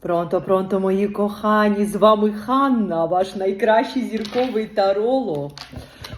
Пронто, пронто, мої кохані, з вами Ханна, ваш найкращий зірковий таролог.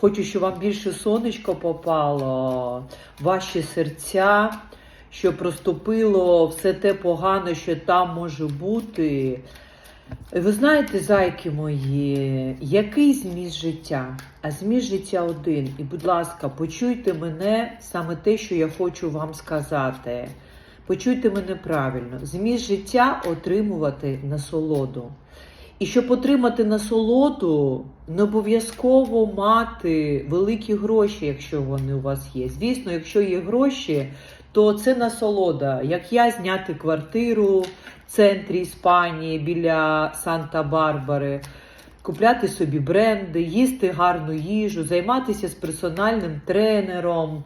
Хочу, щоб вам більше сонечко попало, ваші серця, щоб проступило все те погане, що там може бути. Ви знаєте, зайки мої, який зміст життя? А зміст життя один. І, будь ласка, почуйте мене саме те, що я хочу вам сказати. Почуйте мене правильно. Зміст життя отримувати насолоду. І щоб отримати насолоду, не обов'язково мати великі гроші, якщо вони у вас є. Звісно, якщо є гроші, то це насолода. Як я зняти квартиру в центрі Іспанії біля Санта-Барбари, купляти собі бренди, їсти гарну їжу, займатися з персональним тренером.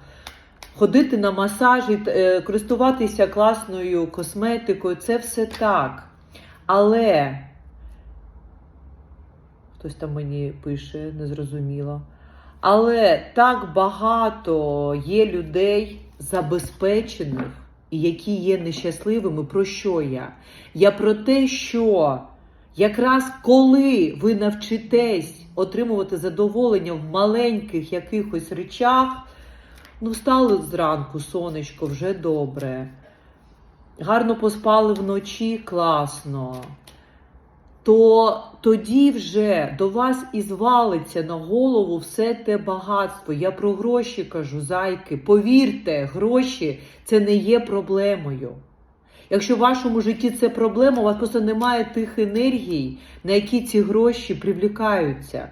Ходити на масажі, е, користуватися класною косметикою це все так. Але хтось там мені пише, незрозуміло. Але так багато є людей забезпечених, які є нещасливими. Про що я? Я про те, що якраз коли ви навчитесь отримувати задоволення в маленьких якихось речах, ну, встали зранку, сонечко, вже добре. Гарно поспали вночі, класно. То тоді вже до вас і звалиться на голову все те багатство. Я про гроші кажу, зайки. Повірте, гроші це не є проблемою. Якщо в вашому житті це проблема, у вас просто немає тих енергій, на які ці гроші привлікаються.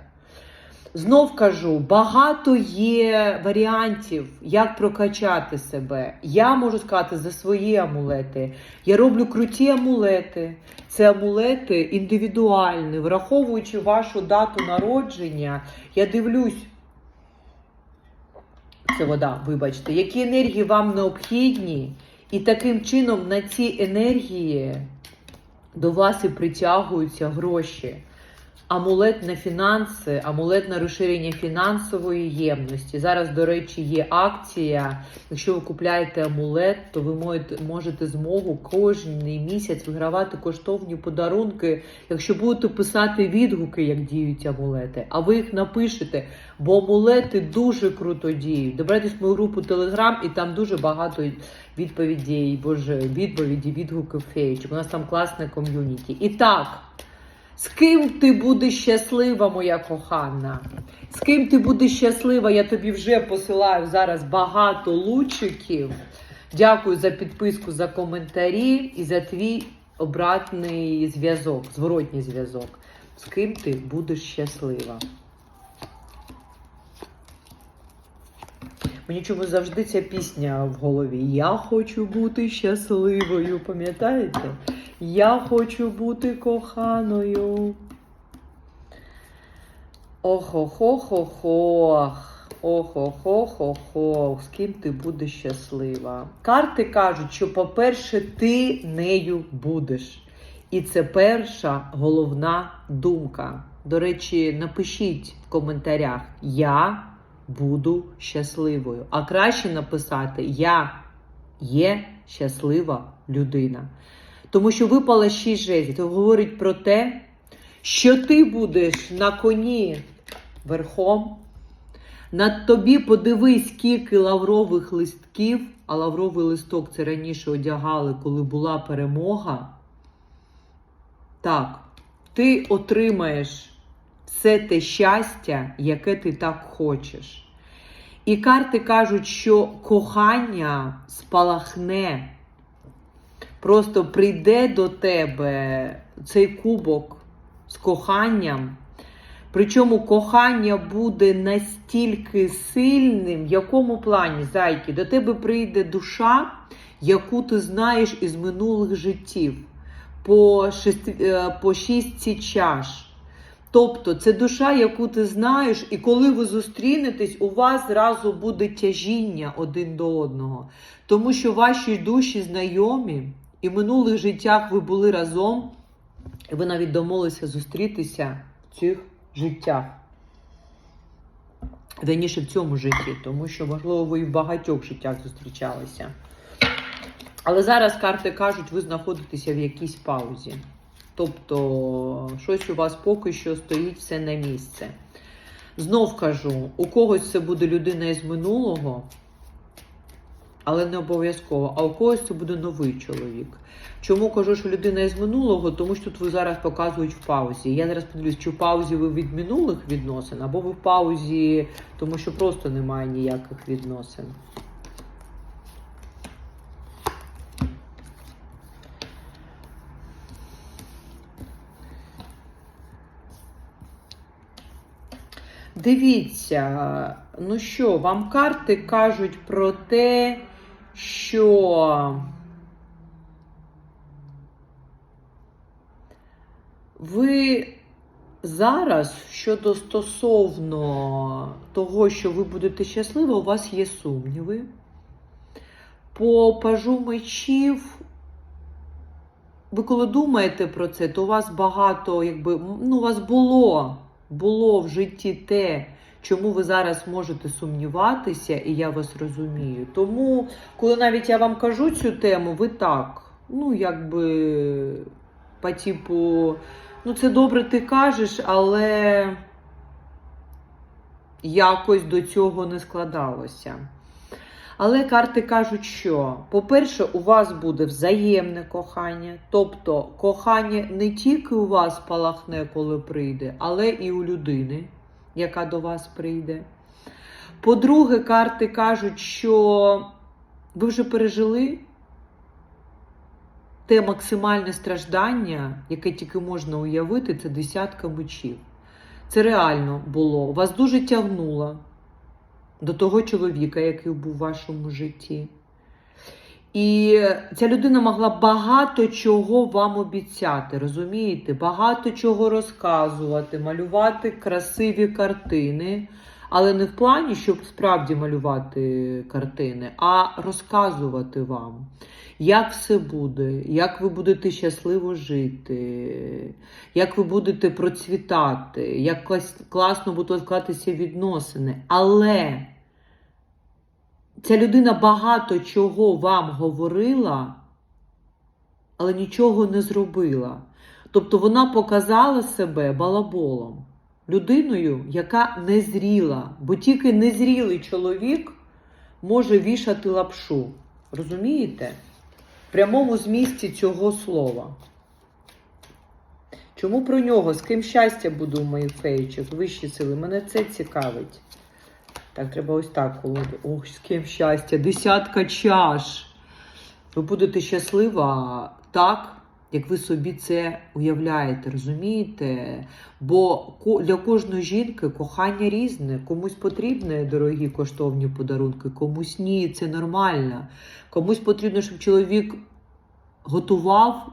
Знов кажу, багато є варіантів, як прокачати себе. Я можу сказати за свої амулети. Я роблю круті амулети. Це амулети індивідуальні, враховуючи вашу дату народження, я дивлюсь. Це вода, вибачте, які енергії вам необхідні, і таким чином на ці енергії до вас і притягуються гроші. Амулет на фінанси, амулет на розширення фінансової ємності. Зараз, до речі, є акція. Якщо ви купляєте амулет, то ви можете, змогу кожен місяць вигравати коштовні подарунки, якщо будете писати відгуки, як діють амулети. А ви їх напишете, бо амулети дуже круто діють. Добирайтесь в мою групу Телеграм, і там дуже багато відповідей, боже, відповіді, відгуків феєчок. У нас там класне ком'юніті. І так. З ким ти будеш щаслива, моя кохана? З ким ти будеш щаслива? Я тобі вже посилаю зараз багато лучиків. Дякую за підписку, за коментарі і за твій обратний зв'язок, зворотній зв'язок. З ким ти будеш щаслива? Мені чомусь завжди ця пісня в голові. Я хочу бути щасливою, пам'ятаєте? Я хочу бути коханою. Ох-ох-ох-ох-ох. Ох-ох-ох-ох-ох. З ким ти будеш щаслива? Карти кажуть, що, по-перше, ти нею будеш. І це перша головна думка. До речі, напишіть в коментарях: Я буду щасливою. А краще написати Я є щаслива людина. Тому що випала шість жезлів. Це говорить про те, що ти будеш на коні верхом. Над тобі подивись, скільки лаврових листків, а лавровий листок це раніше одягали, коли була перемога. Так, ти отримаєш все те щастя, яке ти так хочеш. І карти кажуть, що кохання спалахне. Просто прийде до тебе цей кубок з коханням. Причому кохання буде настільки сильним, в якому плані, зайки, до тебе прийде душа, яку ти знаєш із минулих життів, по, шести, е, по шістці чаш. Тобто це душа, яку ти знаєш, і коли ви зустрінетесь, у вас зразу буде тяжіння один до одного. Тому що ваші душі знайомі, і в минулих життях ви були разом, і ви навіть домовилися зустрітися в цих життях. Верніше в цьому житті, тому що, можливо, ви і в багатьох життях зустрічалися. Але зараз карти кажуть, ви знаходитеся в якійсь паузі. Тобто, щось у вас поки що стоїть все на місце. Знов кажу, у когось це буде людина із минулого, але не обов'язково. А у когось це буде новий чоловік. Чому кажу, що людина із минулого? Тому що тут ви зараз показують в паузі. Я зараз подивлюсь, чи в паузі ви від минулих відносин, або ви в паузі, тому що просто немає ніяких відносин. Дивіться, ну що, вам карти кажуть про те, що ви зараз щодо стосовно того, що ви будете щасливі, у вас є сумніви. По пажу мечів, ви коли думаєте про це, то у вас багато, якби, ну, у вас було було в житті те, чому ви зараз можете сумніватися, і я вас розумію. Тому, коли навіть я вам кажу цю тему, ви так, ну, якби, по типу, ну, це добре ти кажеш, але якось до цього не складалося. Але карти кажуть, що, по-перше, у вас буде взаємне кохання, тобто кохання не тільки у вас палахне, коли прийде, але і у людини, яка до вас прийде. По-друге, карти кажуть, що ви вже пережили те максимальне страждання, яке тільки можна уявити, це десятка мечів. Це реально було. Вас дуже тягнуло до того чоловіка, який був у вашому житті. І ця людина могла багато чого вам обіцяти, розумієте? Багато чого розказувати, малювати красиві картини. Але не в плані, щоб справді малювати картини, а розказувати вам, як все буде, як ви будете щасливо жити, як ви будете процвітати, як класно будуть вкладатися відносини. Але ця людина багато чого вам говорила, але нічого не зробила. Тобто вона показала себе балаболом, людиною, яка не зріла, бо тільки незрілий чоловік може вішати лапшу. Розумієте? В прямому змісті цього слова. Чому про нього? З ким щастя буде у моїх феєчок? Вищі сили. Мене це цікавить. Так, треба ось так колоду. Ох, з ким щастя. Десятка чаш. Ви будете щаслива так, як ви собі це уявляєте, розумієте? Бо для кожної жінки кохання різне. Комусь потрібні дорогі коштовні подарунки, комусь ні, це нормально. Комусь потрібно, щоб чоловік готував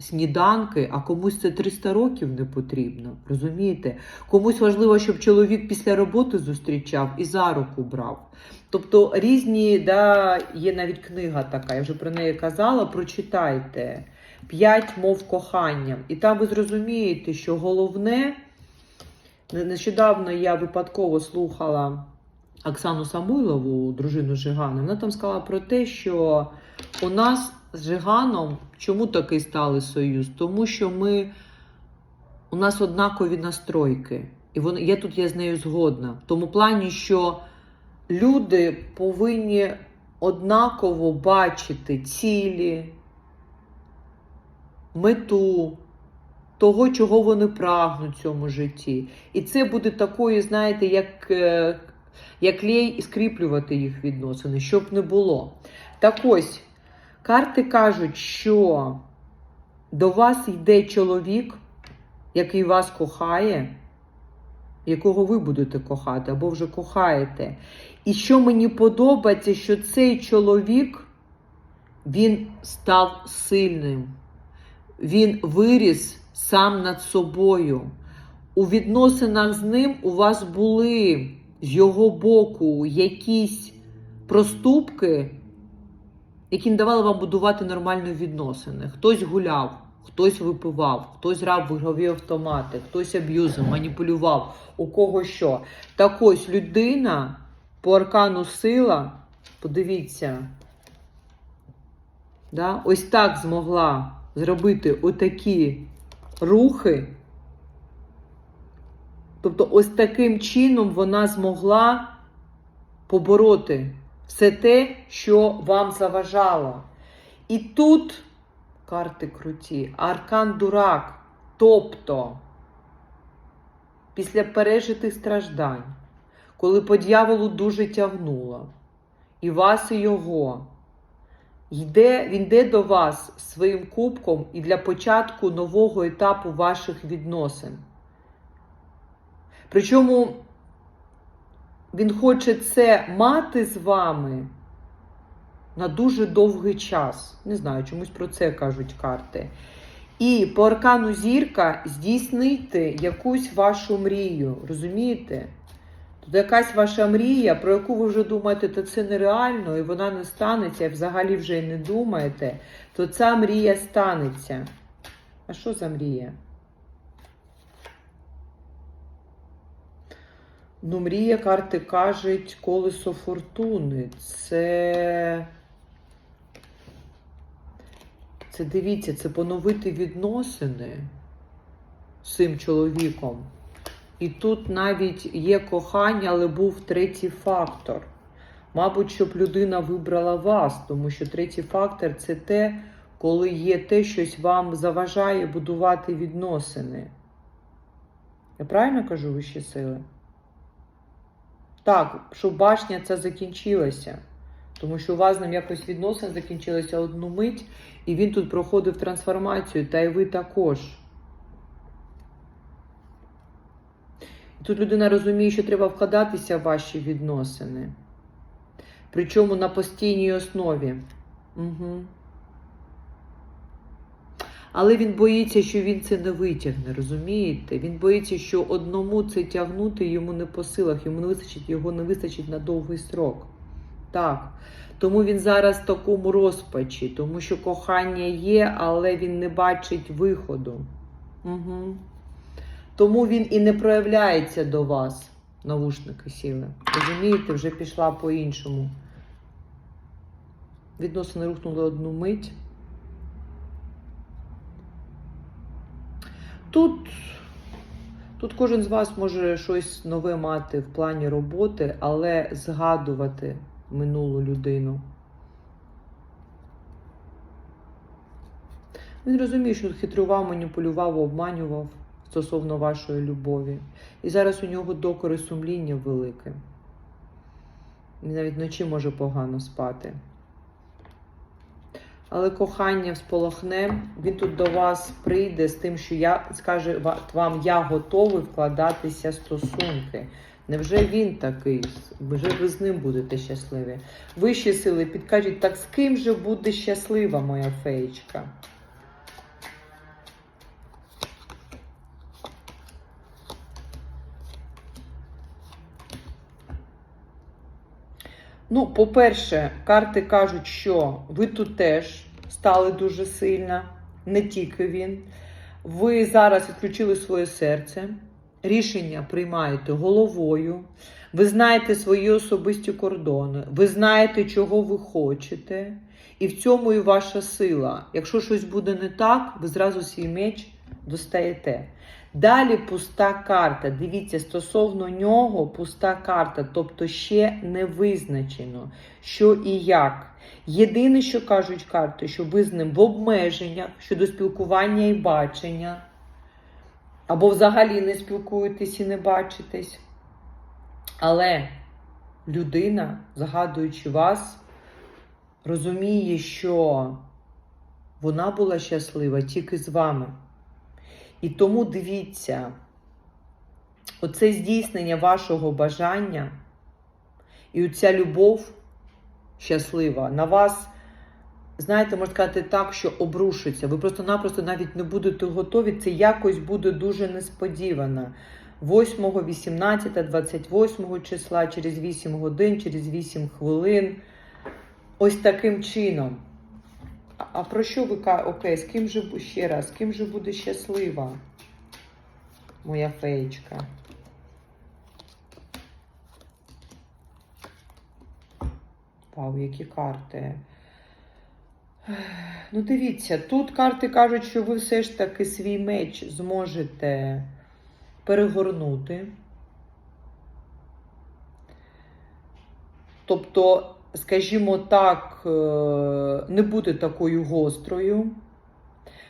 сніданки, а комусь це 300 років не потрібно. Розумієте? Комусь важливо, щоб чоловік після роботи зустрічав і за руку брав. Тобто різні, да, є навіть книга така, я вже про неї казала, прочитайте. П'ять мов кохання. І там ви зрозумієте, що головне, нещодавно я випадково слухала Оксану Самойлову, дружину Жигана, вона там сказала про те, що у нас з Жиганом чому такий сталий союз? Тому що ми, у нас однакові настройки. І вон, я тут я з нею згодна. В тому плані, що люди повинні однаково бачити цілі, мету того, чого вони прагнуть в цьому житті. І це буде такою, знаєте, як, е, як лей скріплювати їх відносини, щоб не було. Так ось, карти кажуть, що до вас йде чоловік, який вас кохає, якого ви будете кохати або вже кохаєте. І що мені подобається, що цей чоловік він став сильним. Він виріс сам над собою. У відносинах з ним у вас були з його боку якісь проступки, які не давали вам будувати нормальні відносини. Хтось гуляв, хтось випивав, хтось грав в ігрові автомати, хтось аб'юзив, маніпулював, у кого що. Так ось людина по аркану сила, подивіться, да, ось так змогла зробити отакі рухи. Тобто, ось таким чином вона змогла побороти все те, що вам заважало. І тут карти круті, аркан дурак. Тобто, після пережитих страждань, коли по дьяволу дуже тягнуло, і вас, і його, йде, він йде до вас своїм кубком і для початку нового етапу ваших відносин. Причому він хоче це мати з вами на дуже довгий час. Не знаю, чомусь про це кажуть карти. І по аркану зірка здійснити якусь вашу мрію. Розумієте? Тут якась ваша мрія, про яку ви вже думаєте, то це нереально, і вона не станеться, і взагалі вже й не думаєте, то ця мрія станеться. А що за мрія? Ну, мрія карти кажуть колесо фортуни. Це. Це дивіться, це поновити відносини з цим чоловіком. І тут навіть є кохання, але був третій фактор. Мабуть, щоб людина вибрала вас, тому що третій фактор це те, коли є те, щось вам заважає будувати відносини. Я правильно кажу вищі сили? Так, щоб башня ця закінчилася. Тому що у вас з ним якось відносини закінчилися одну мить, і він тут проходив трансформацію, та й ви також. І тут людина розуміє, що треба вкладатися в ваші відносини. Причому на постійній основі. Угу. Але він боїться, що він це не витягне, розумієте? Він боїться, що одному це тягнути йому не по силах, йому не вистачить, його не вистачить на довгий срок. Так. Тому він зараз в такому розпачі, тому що кохання є, але він не бачить виходу. Угу. Тому він і не проявляється до вас, навушники сіли. Розумієте, вже пішла по-іншому. Відносини рухнули одну мить. Тут, тут кожен з вас може щось нове мати в плані роботи, але згадувати минулу людину. Він розуміє, що хитрував, маніпулював, обманював стосовно вашої любові. І зараз у нього докори сумління велике. Він навіть вночі може погано спати. Але кохання сполохне, він тут до вас прийде з тим, що я скаже вам, я готовий вкладатися стосунки. Невже він такий? Вже ви з ним будете щасливі? Вищі сили підкажіть, так з ким же буде щаслива моя феєчка? Ну, по-перше, карти кажуть, що ви тут теж стали дуже сильно, не тільки він. Ви зараз відключили своє серце, рішення приймаєте головою, ви знаєте свої особисті кордони, ви знаєте, чого ви хочете, і в цьому і ваша сила. Якщо щось буде не так, ви зразу свій меч достаєте. Далі пуста карта. Дивіться, стосовно нього пуста карта, тобто ще не визначено, що і як. Єдине, що кажуть карти, що ви з ним в обмеженнях щодо спілкування і бачення, або взагалі не спілкуєтесь і не бачитесь. Але людина, згадуючи вас, розуміє, що вона була щаслива тільки з вами. І тому дивіться, оце здійснення вашого бажання і оця любов щаслива на вас, знаєте, можна сказати так, що обрушиться. Ви просто-напросто навіть не будете готові. Це якось буде дуже несподівано. 8, 18, 28 числа, через 8 годин, через 8 хвилин. Ось таким чином. А- про що ви кажете? Окей, з ким же ще раз, з ким же буде щаслива моя феєчка? Вау, які карти. Ну, дивіться, тут карти кажуть, що ви все ж таки свій меч зможете перегорнути. Тобто, скажімо так, е, не бути такою гострою.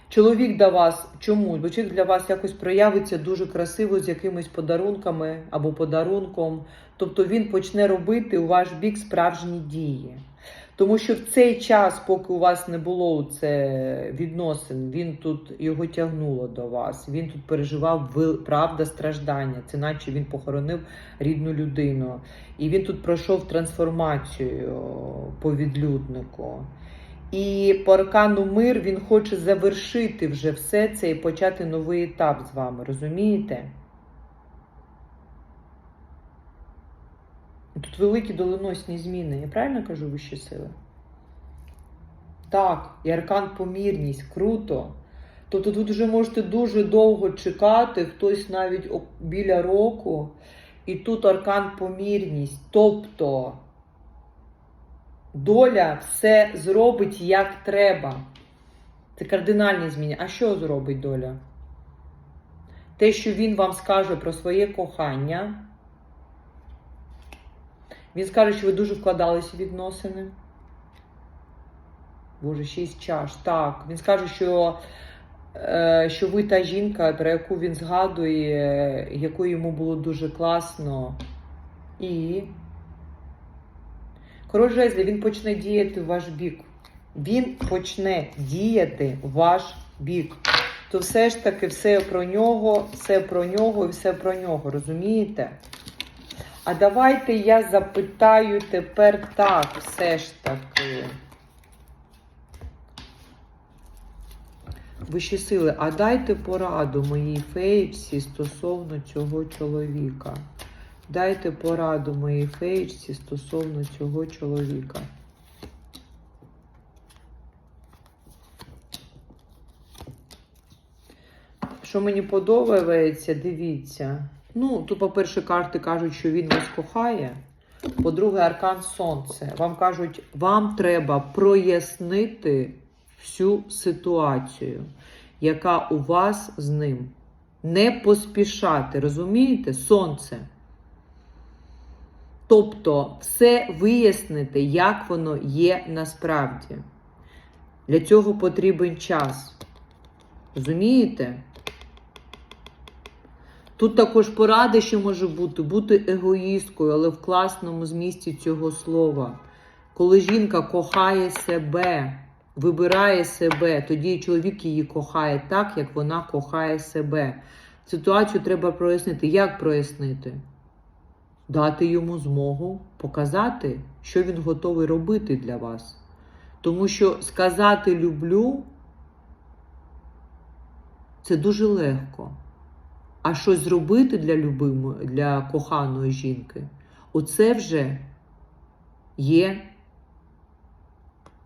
Чоловік до вас чому? Бо чоловік для вас якось проявиться дуже красиво з якимись подарунками або подарунком. Тобто він почне робити у ваш бік справжні дії. Тому що в цей час, поки у вас не було це відносин, він тут його тягнуло до вас. Він тут переживав правда страждання. Це наче він похоронив рідну людину. І він тут пройшов трансформацію по відлюднику. І по аркану мир він хоче завершити вже все це і почати новий етап з вами. Розумієте? Тут великі доленосні зміни. Я правильно кажу вищі сили? Так, і аркан помірність, круто. Тобто тут вже можете дуже довго чекати, хтось навіть біля року. І тут аркан помірність. Тобто доля все зробить як треба. Це кардинальні зміни. А що зробить доля? Те, що він вам скаже про своє кохання. Він скаже, що ви дуже вкладалися в відносини. Боже, шість чаш. Так. Він скаже, що, е, що ви та жінка, про яку він згадує, яку йому було дуже класно. І. Король жезлів, він почне діяти в ваш бік. Він почне діяти в ваш бік. То все ж таки все про нього, все про нього і все про нього. Розумієте? А давайте я запитаю тепер так, все ж таки. Вищі сили, а дайте пораду моїй феєчці стосовно цього чоловіка. Дайте пораду моїй феєчці стосовно цього чоловіка. Що мені подобається, дивіться. Ну, тут, по-перше, карти кажуть, що він вас кохає. По-друге, аркан сонце. Вам кажуть, вам треба прояснити всю ситуацію, яка у вас з ним. Не поспішати, розумієте? Сонце. Тобто, все вияснити, як воно є насправді. Для цього потрібен час. Розумієте? Тут також поради, що може бути, бути егоїсткою, але в класному змісті цього слова. Коли жінка кохає себе, вибирає себе, тоді і чоловік її кохає так, як вона кохає себе. Ситуацію треба прояснити. Як прояснити? Дати йому змогу показати, що він готовий робити для вас. Тому що сказати люблю це дуже легко. А щось зробити для любимої, для коханої жінки, оце вже є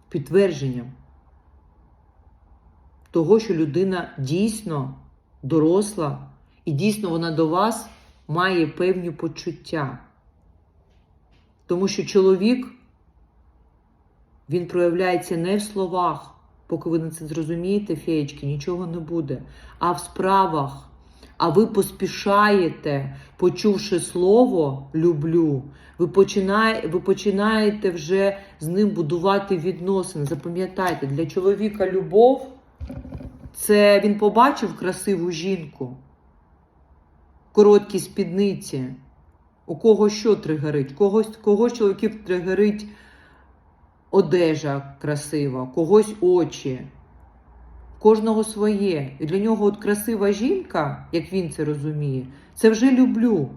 підтвердженням того, що людина дійсно доросла, і дійсно вона до вас має певні почуття. Тому що чоловік, він проявляється не в словах, поки ви на це зрозумієте, феєчки, нічого не буде, а в справах. А ви поспішаєте, почувши слово люблю, ви, починає, ви починаєте вже з ним будувати відносини. Запам'ятайте, для чоловіка любов це він побачив красиву жінку, короткі спідниці. У кого що тригерить? Когось, когось чоловіків тригерить одежа красива, когось очі. Кожного своє. І для нього от красива жінка, як він це розуміє, це вже люблю.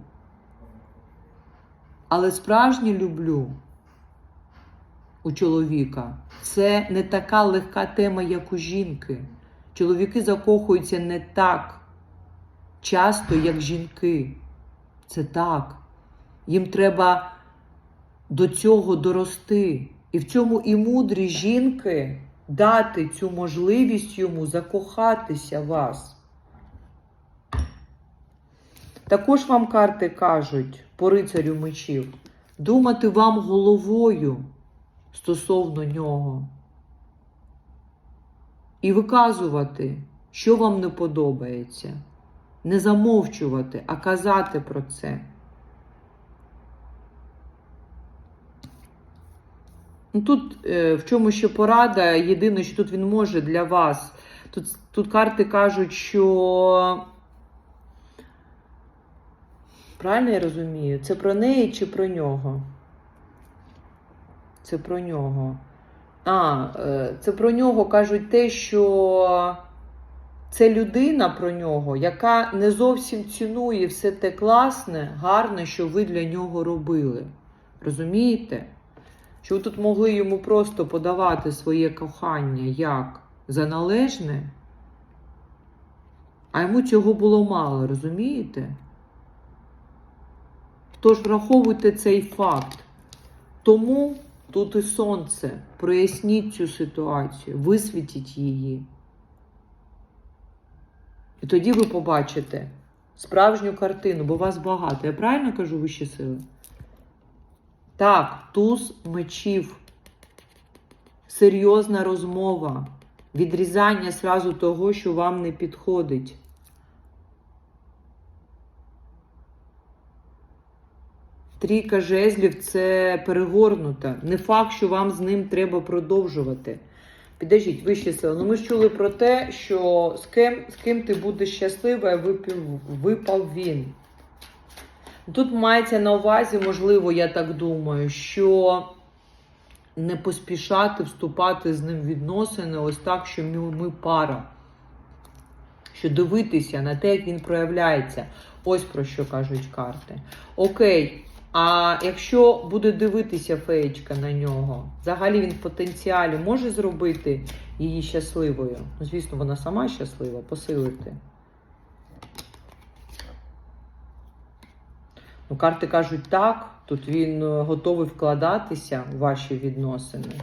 Але справжнє люблю у чоловіка це не така легка тема, як у жінки. Чоловіки закохуються не так часто, як жінки. Це так. Їм треба до цього дорости. І в цьому і мудрі жінки дати цю можливість йому закохатися вас. Також вам карти кажуть по рицарю мечів, думати вам головою стосовно нього. і виказувати, що вам не подобається. Не замовчувати, а казати про це. Ну, тут е, в чому ще порада, єдине, що тут він може для вас. Тут, тут карти кажуть, що. Правильно я розумію? Це про неї чи про нього? Це про нього. А, е, це про нього кажуть те, що це людина про нього, яка не зовсім цінує все те класне, гарне, що ви для нього робили. Розумієте? Що ви тут могли йому просто подавати своє кохання як за належне, а йому цього було мало, розумієте? Тож враховуйте цей факт. Тому тут і сонце. Проясніть цю ситуацію, висвітіть її. І тоді ви побачите справжню картину, бо вас багато. Я правильно кажу вищі сили? Так, туз мечів. Серйозна розмова. Відрізання сразу того, що вам не підходить. Трійка жезлів це перегорнута. Не факт, що вам з ним треба продовжувати. Підождіть, вищі сили. Ну ми ж чули про те, що з ким, з ким ти будеш щасливий, а випав, випав він. Тут мається на увазі, можливо, я так думаю, що не поспішати вступати з ним в відносини, ось так, що ми, пара. Що дивитися на те, як він проявляється. Ось про що кажуть карти. Окей. А якщо буде дивитися феєчка на нього, взагалі він в потенціалі може зробити її щасливою. Ну, звісно, вона сама щаслива, посилити. Ну, карти кажуть так, тут він е, готовий вкладатися в ваші відносини.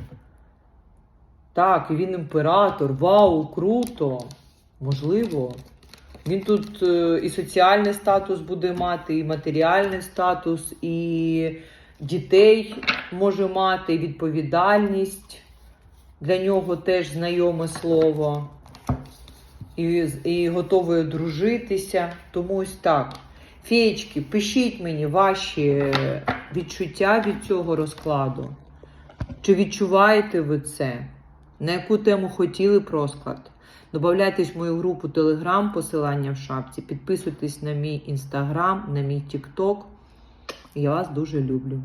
Так, він імператор, вау, круто! Можливо. Він тут е, і соціальний статус буде мати, і матеріальний статус, і дітей може мати, і відповідальність. Для нього теж знайоме слово. І, і готовий одружитися. Тому ось так. Феєчки, пишіть мені ваші відчуття від цього розкладу. Чи відчуваєте ви це? На яку тему хотіли б розклад? Добавляйтесь в мою групу Telegram, посилання в шапці. Підписуйтесь на мій інстаграм, на мій тікток. Я вас дуже люблю.